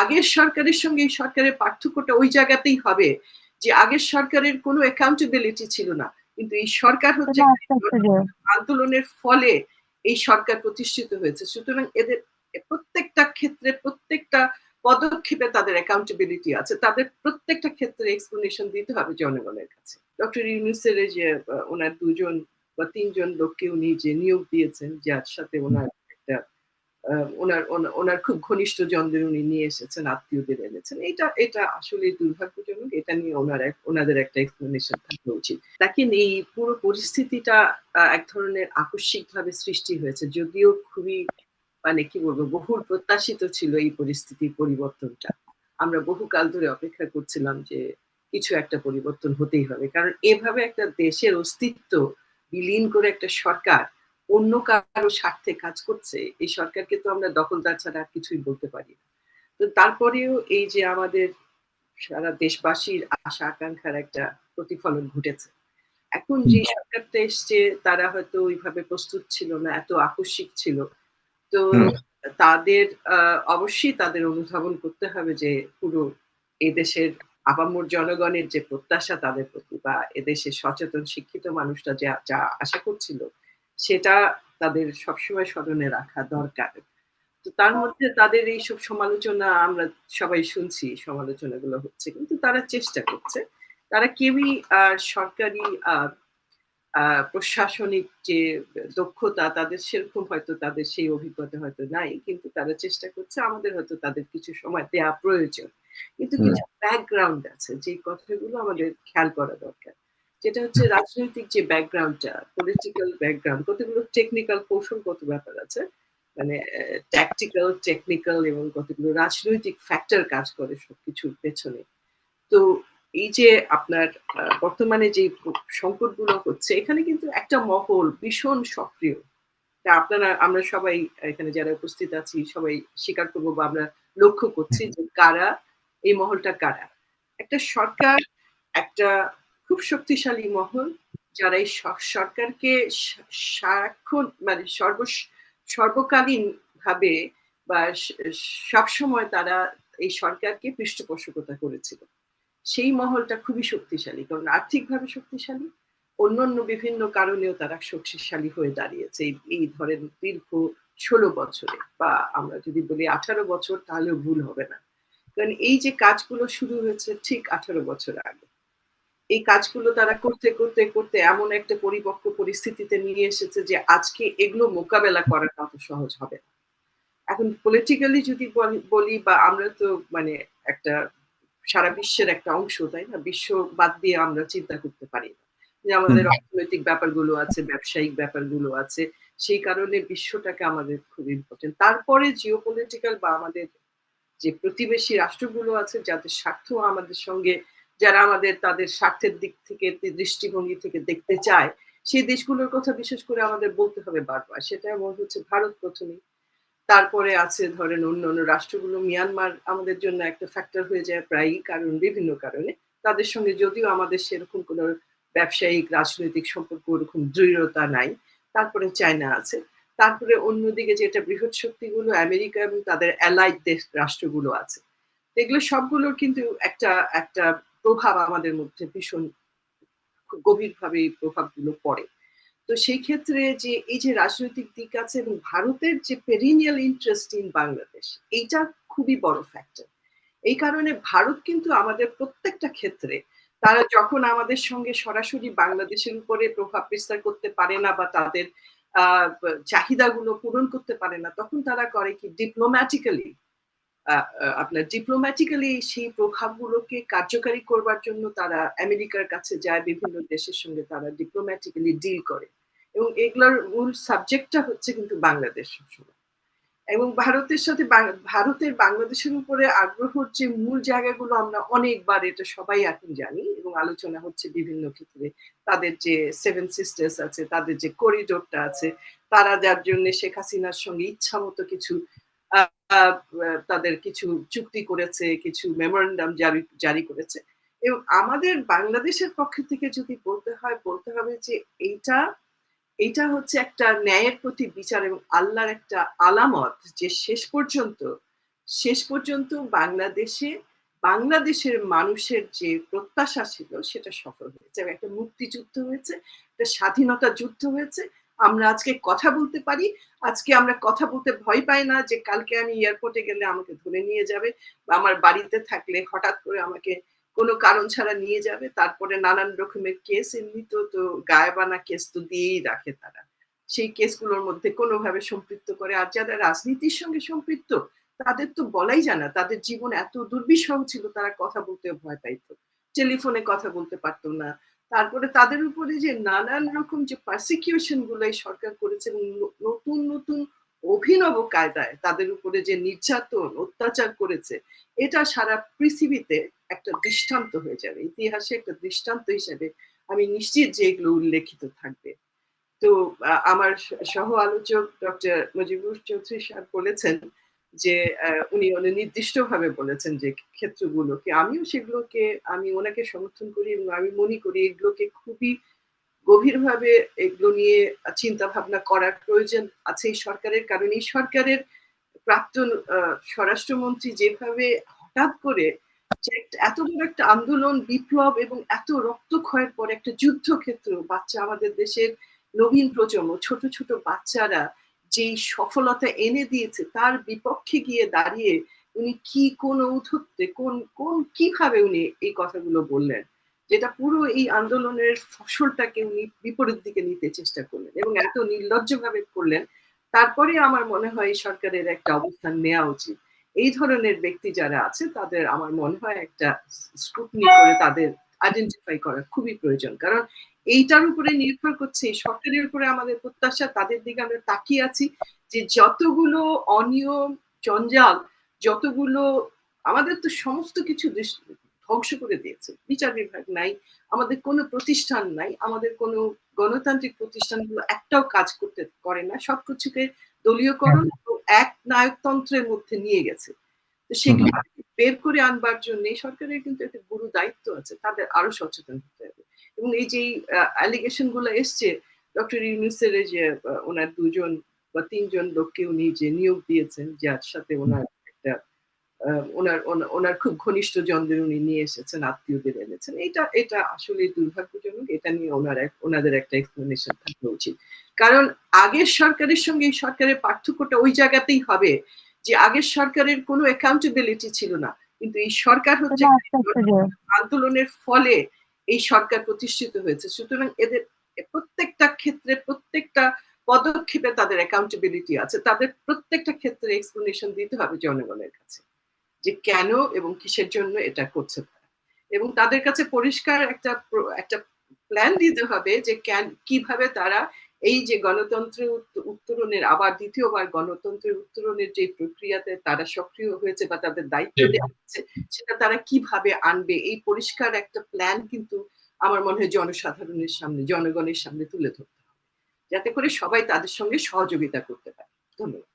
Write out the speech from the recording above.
আগের সরকারের সঙ্গে এই সরকারের পার্থক্যটা ওই জায়গাতেই হবে যে আগের সরকারের কোনো অ্যাকাউন্টেবিলিটি ছিল না। কিন্তু এই সরকার হচ্ছে আন্দোলনের ফলে এই সরকার প্রতিষ্ঠিত হয়েছে। সুতরাং এদের প্রত্যেকটা ক্ষেত্রে প্রত্যেকটা পদক্ষেপে তাদের অ্যাকাউন্টেবিলিটি আছে। তাদের প্রত্যেকটা ক্ষেত্রে এক্সপ্লেনেশন দিতে হবে জনগণের কাছে। ডক্টর ইউনুসের যে ওনার দুজন বা তিনজন লোককে উনি যে নিয়োগ দিয়েছেন যার সাথে ওনার ওনার ওনার খুব ঘনিষ্ঠ জনদের উনি নিয়ে এসেছেন, আত্মীয়দের এনেছেন। এটা এটা আসলে দুর্ভাগ্যজনক, এটা নিয়ে ওনার এক, ওনাদের একটা এক্সপ্লেনেশন থাকা উচিত। দেখেন, এই পুরো পরিস্থিতিটা এক ধরনের আকস্মিক ভাবে সৃষ্টি হয়েছে, যদিও খুবই মানে কি বলব, বহুল প্রত্যাশিত ছিল এই পরিস্থিতির পরিবর্তনটা। আমরা বহুকাল ধরে অপেক্ষা করছিলাম যে কিছু একটা পরিবর্তন হতেই হবে, কারণ এভাবে একটা দেশের অস্তিত্ব বিলীন করে একটা সরকার অন্য কারও স্বার্থে কাজ করছে এই সরকারকে তো আমরা দখলদার ছাড়া কিছুই বলতে পারি না। তো তারপরেও এই যে আমাদের সারা দেশবাসীর আশা আকাঙ্ক্ষার একটা প্রতিফলন ঘটেছে। এখন যে সরকারটা এসছে তারা হয়তো ওইভাবে প্রস্তুত ছিল না এত আকস্মিক ছিল। তো তাদের অবশ্যই তাদের অনুধাবন করতে হবে যে পুরো এদেশের আবামর জনগণের যে প্রত্যাশা তাদের প্রতি বা এদেশের সচেতন শিক্ষিত মানুষরা যা যা আশা করছিল সেটা তাদের সবসময় স্মরণে রাখা দরকার। তো তার মধ্যে তাদের এইসব সমালোচনা আমরা সবাই শুনছি সমালোচনাগুলো হচ্ছে। কিন্তু তারা চেষ্টা করছে। তারা কেউই সরকারি প্রশাসনিক যে দক্ষতা তাদের সেরকম হয়তো তাদের সেই অভিজ্ঞতা হয়তো নাই। কিন্তু তারা চেষ্টা করছে আমাদের হয়তো তাদের কিছু সময় দেওয়া প্রয়োজন। কিন্তু কিছু ব্যাকগ্রাউন্ড আছে যে কথাগুলো আমাদের খেয়াল করা দরকার। যেটা হচ্ছে রাজনৈতিক যে ব্যাকগ্রাউন্ডটা পলিটিক্যাল ব্যাকগ্রাউন্ড কতগুলো টেকনিক্যাল কৌশলগত ব্যাপার আছে মানে ট্যাকটিক্যাল টেকনিক্যাল এবং কতগুলো রাজনৈতিক ফ্যাক্টর কাজ করে সবকিছুর পেছনে। তো এই যে আপনার বর্তমানে যে সংকটগুলো হচ্ছে, এখানে কিন্তু একটা মহল ভীষণ সক্রিয়। তা আপনারা, আমরা সবাই এখানে যারা উপস্থিত আছি, সবাই স্বীকার করব বা আমরা লক্ষ্য করছি যে কারা, এই মহলটা কারা? একটা সরকার, একটা খুব শক্তিশালী মহল, যারা এই সরকারকে সারাক্ষণ মানে সর্ব সর্বকালীন ভাবে বা সবসময় তারা এই সরকারকে পৃষ্ঠপোষকতা করেছিল। সেই মহলটা খুবই শক্তিশালী, কারণ আর্থিকভাবে শক্তিশালী, অন্যান্য বিভিন্ন কারণেও তারা শক্তিশালী হয়ে দাঁড়িয়েছে এই ধরেন দীর্ঘ ষোলো বছরে বা আমরা যদি বলি আঠারো বছর তাহলেও ভুল হবে না। কারণ এই যে কাজগুলো শুরু হয়েছে ঠিক আঠারো বছর আগে এই কাজগুলো তারা করতে করতে করতে এমন একটা পরিপক্ক পরিস্থিতিতে নিয়ে এসেছে যে আজকে এগুলো মোকাবেলা করাটা অত সহজ হবে না। এখন পলিটিক্যালি যদি বলি বা আমরা তো মানে একটা সারা বিশ্বের একটা অংশ তাই না? বিশ্ব বাদ দিয়ে আমরা চিন্তা করতে পারি না। যে আমাদের অর্থনৈতিক ব্যাপারগুলো আছে ব্যবসায়িক ব্যাপারগুলো আছে সেই কারণে বিশ্বটাকে আমাদের খুব ইম্পর্টেন্ট তারপরে জিও পলিটিক্যাল বা আমাদের যে প্রতিবেশী রাষ্ট্রগুলো আছে যাদের স্বার্থ আমাদের সঙ্গে যারা আমাদের তাদের স্বার্থের দিক থেকে, দৃষ্টিভঙ্গি থেকে দেখতে চায়, সেই দেশগুলোর কথা বিশেষ করে আমাদের বলতে হবে বারবার। সেটা মনে হচ্ছে ভারত প্রথমেই তারপরে আছে ধরেন অন্য অন্য রাষ্ট্রগুলো। মিয়ানমার আমাদের জন্য একটা ফ্যাক্টর হয়ে যায় প্রায়ই, কারণ বিভিন্ন কারণে। তাদের সঙ্গে যদিও আমাদের সেরকম কোনো ব্যবসায়িক, রাজনৈতিক সম্পর্ক ওরকম দৃঢ়তা নাই। তারপরে চায়না আছে। তারপরে অন্যদিকে যেটা বৃহৎ শক্তিগুলো, আমেরিকা এবং তাদের অ্যালাইড দেশ, রাষ্ট্রগুলো আছে। এগুলো সবগুলোর কিন্তু একটা একটা প্রভাব আমাদের মধ্যে ভীষণ গভীরভাবে এই প্রভাবগুলো পড়ে। তো সেই ক্ষেত্রে যে এই যে রাজনৈতিক দিক আছে এবং ভারতের যে পেরিনিয়াল ইন্টারেস্ট ইন বাংলাদেশ এইটা খুবই বড় ফ্যাক্টর এই কারণে ভারত কিন্তু আমাদের প্রত্যেকটা ক্ষেত্রে তারা যখন আমাদের সঙ্গে সরাসরি বাংলাদেশের উপরে প্রভাব বিস্তার করতে পারে না বা তাদের চাহিদাগুলো পূরণ করতে পারে না, তখন তারা করে কি ডিপ্লোম্যাটিক্যালি আপনার ডিপ্লোম্যাটিক্যালি সেই প্রভাবগুলোকে কার্যকারী করবার জন্য তারা আমেরিকার কাছে যায়, বিভিন্ন দেশের সঙ্গে তারা ডিপ্লোম্যাটিক্যালি ডিল করে। এবং এগুলোর মূল সাবজেক্টটা হচ্ছে কিন্তু বাংলাদেশ এবং ভারতের সাথে ভারতের বাংলাদেশের উপরে আগ্রহর যে মূল জায়গাগুলো আমরা অনেকবার, এটা সবাই এখন জানি এবং আলোচনা হচ্ছে বিভিন্ন ক্ষেত্রে। তাদের যে সেভেন সিস্টার্স আছে, তাদের যে করিডোরটা আছে, তারা যার জন্য শেখ হাসিনার সঙ্গে ইচ্ছা মতো কিছু তাদের কিছু চুক্তি করেছে, কিছু মেমোরেন্ডাম জারি জারি করেছে। এবং আমাদের বাংলাদেশের পক্ষ থেকে যদি বলতে হয়, বলতে হবে যে এইটা এইটা হচ্ছে একটা ন্যায়ের প্রতি বিচার এবং আল্লাহর একটা আলামত যে শেষ পর্যন্ত শেষ পর্যন্ত বাংলাদেশে, বাংলাদেশের মানুষের যে প্রত্যাশা ছিল সেটা সফল হয়েছে একটা মুক্তিযুদ্ধ হয়েছে, একটা স্বাধীনতা যুদ্ধ হয়েছে। আমরা আজকে কথা বলতে পারি। আজকে আমরা কথা বলতে ভয় পাই না যে কালকে আমি এয়ারপোর্টে গেলে আমাকে ধরে নিয়ে যাবে বা আমার বাড়িতে থাকলে হঠাৎ করে আমাকে কোনো কারণ ছাড়া নিয়ে যাবে। তারপরে নানান রকমের কেস এমনি তো তো গায়েবানা কেস তো দিয়েই রাখে তারা। সেই কেসগুলোর মধ্যে কোনোভাবে সম্পৃক্ত করে। আর যারা রাজনীতির সঙ্গে সম্পৃক্ত, তাদের তো বলাই জানা তাদের জীবন এত দুর্বিষহ ছিল, তারা কথা বলতে ভয় পাইতো। টেলিফোনে কথা বলতে পারতো না। তারপরে তাদের উপরে যে নানান রকম যে পারসিকিউশনগুলো সরকার করেছে নতুন নতুন অভিনব কায়দায় তাদের উপরে যে নির্যাতন, অত্যাচার করেছে, এটা সারা পৃথিবীতে একটা দৃষ্টান্ত হয়ে যাবে। ইতিহাসে একটা দৃষ্টান্ত হিসেবে আমি নিশ্চিত যে এগুলো উল্লেখিত থাকবে। তো আমার সহ আলোচক ডক্টর মুজিবুর চৌধুরী সাহেব বলেছেন যে উনি নির্দিষ্ট ভাবে বলেছেন যে, ক্ষেত্রগুলোকে। আমিও সেগুলোকে, আমি ওনাকে সমর্থন করি এবং আমি মনে করি এগুলোকে খুবই গভীরভাবে এগুলো নিয়ে চিন্তা ভাবনা করার প্রয়োজন আছে এই সরকারের কারণ। এই সরকারের প্রাক্তন স্বরাষ্ট্রমন্ত্রী যেভাবে হঠাৎ করে এত বড় একটা আন্দোলন, বিপ্লব এবং এত রক্তক্ষয়ের পর একটা যুদ্ধক্ষেত্র, বাচ্চা আমাদের দেশের নবীন প্রজন্ম, ছোট ছোট বাচ্চারা যেই সফলতা এনে দিয়েছে, তার বিপক্ষে গিয়ে দাঁড়িয়ে উনি কি কোন ঔদ্ধত্যে কোন কোন, কীভাবে উনি এই কথাগুলো বললেন, যেটা পুরো এই আন্দোলনের ফসলটাকে উনি বিপরীত দিকে নিতে চেষ্টা করলেন এবং এত নির্লজ্জভাবে করলেন, তারপরে আমার মনে হয় সরকারের একটা অবস্থান নেওয়া উচিত। এই ধরনের ব্যক্তি যারা আছে, তাদের আমার মনে হয় একটা স্ক্রুটনি করে তাদের আইডেন্টিফাই করা খুবই প্রয়োজন। কারণ এইটার উপরে নির্ভর করছে সরকারের উপরে আমাদের প্রত্যাশা তাদের দিকে আমরা তাকিয়ে আছি যে যতগুলো অনিয়ম জঞ্জাল যতগুলো আমাদের তো সমস্ত কিছু ধ্বংস করে দিয়েছে। বিচার বিভাগ নাই আমাদের কোনো প্রতিষ্ঠান নাই আমাদের কোনো গণতান্ত্রিক প্রতিষ্ঠানগুলো একটাও কাজ করতে করে না। সবকিছুকে দলীয়করণ এক নায়কতন্ত্রের মধ্যে নিয়ে গেছে। তো সেগুলো বের করে আনবার জন্য সরকারের কিন্তু একটা গুরু দায়িত্ব আছে তাদের আরও সচেতন হতে হবে। এবং এই যে অ্যালিগেশনগুলো এসছে ডক্টর ইউনুসের যে ওনার দুজন বা তিনজন লোককে উনি যে নিয়োগ দিয়েছেন যার সাথে ওনার একটা ওনার ওনার খুব ঘনিষ্ঠ জনদের উনি নিয়ে এসেছেন আত্মীয়দের এনেছেন। এটা এটা আসলে দুর্ভাগ্যজনক এটা নিয়ে ওনার এক ওনাদের একটা এক্সপ্লেনেশন থাকা উচিত। কারণ আগের সরকারের সঙ্গে এই সরকারের পার্থক্যটা ওই জায়গাতেই হবে যে আগের সরকারের কোনো অ্যাকাউন্টেবিলিটি ছিল না। কিন্তু এই সরকার হচ্ছে আন্দোলনের ফলে এই সরকার প্রতিষ্ঠিত হয়েছে। সুতরাং এদের প্রত্যেকটা ক্ষেত্রে প্রত্যেকটা পদক্ষেপে তাদের অ্যাকাউন্টেবিলিটি আছে। তাদের প্রত্যেকটা ক্ষেত্রে এক্সপ্লেনেশন দিতে হবে জনগণের কাছে যে কেন এবং কিসের জন্য এটা করছে তারা। এবং তাদের কাছে পরিষ্কার একটা একটা প্ল্যান দিতে হবে যে কীভাবে তারা এই যে গণতন্ত্রের উত্তরণের আবার দ্বিতীয়বার গণতন্ত্রের উত্তরণের যে প্রক্রিয়াতে তারা সক্রিয় হয়েছে বা তাদের দায়িত্ব দেওয়া হচ্ছে সেটা তারা কীভাবে আনবে? এই পরিষ্কার একটা প্ল্যান কিন্তু আমার মনে হয় জনসাধারণের সামনে জনগণের সামনে তুলে ধরতে হবে। যাতে করে সবাই তাদের সঙ্গে সহযোগিতা করতে পারে। ধন্যবাদ।